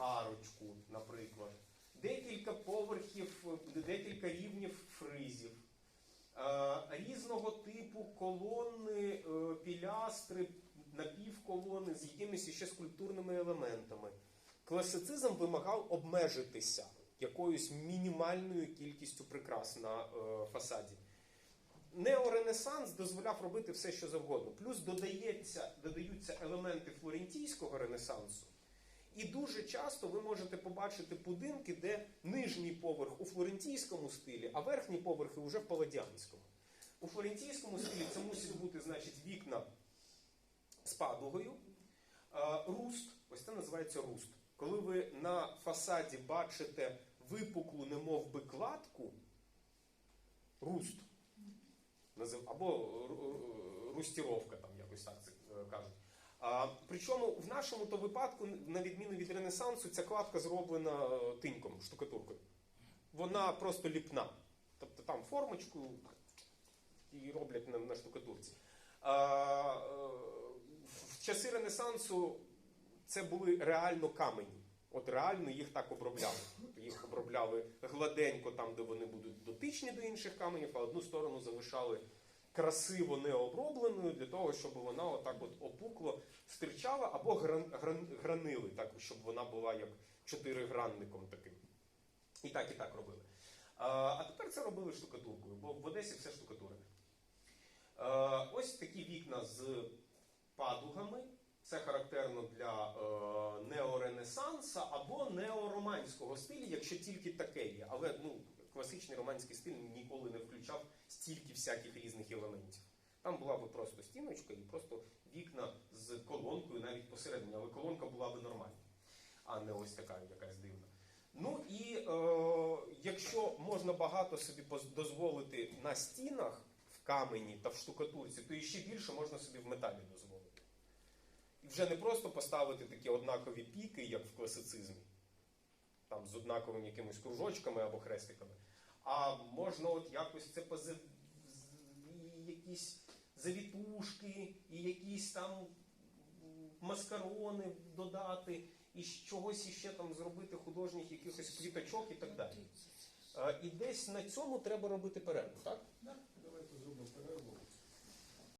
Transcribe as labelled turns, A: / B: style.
A: арочку, наприклад, декілька поверхів, декілька рівнів фризів, е, різного типу колони, е, пілястри, напівколони з якимись іще скульптурними елементами. Класицизм вимагав обмежитися якоюсь мінімальною кількістю прикрас на е, фасаді. Неоренесанс дозволяв робити все, що завгодно. Плюс додається, додаються елементи флорентійського ренесансу. І дуже часто ви можете побачити будинки, де нижній поверх у флорентійському стилі, а верхні поверхи вже в паладіанському. У флорентійському стилі це мусить бути значить, вікна з падугою. Руст, ось це називається руст. Коли ви на фасаді бачите випуклу, немов би кладку, руст. Або ру- ру- рустіровка, там якось так це кажуть. Причому в нашому то випадку, на відміну від Ренесансу, ця кладка зроблена е, тиньком, штукатуркою. Вона просто ліпна. Тобто там формочку і роблять на, на штукатурці. А, е, в часи Ренесансу це були реально камені. От реально їх так обробляли. Тобто Їх обробляли гладенько там, де вони будуть дотичні до інших каменів, а одну сторону залишали красиво необробленою для того, щоб вона отак от опукло стирчала, або гран, гран, гранили, так, щоб вона була як чотиригранником таким. І так, і так робили. А, тепер це робили штукатуркою, бо в Одесі все штукатурене. Ось такі вікна з падугами. Це характерно для е, неоренесанса або неороманського стилю, якщо тільки таке є. Але ну, класичний романський стиль ніколи не включав стільки всяких різних елементів. Там була би просто стіночка і просто вікна з колонкою навіть посередині, але колонка була би нормальна, а не ось така якась дивна. Ну і е, якщо можна багато собі дозволити на стінах в камені та в штукатурці, то і ще більше можна собі в металі дозволити. І вже не просто поставити такі однакові піки, як в класицизмі, там з однаковими якимись кружочками або хрестиками, а можна от якось це пози... і якісь завітушки, і якісь там маскарони додати, і чогось іще там зробити художніх якихось квіточок і так далі. І десь на цьому треба робити перерву, так?
B: Так, давайте зробимо перерву.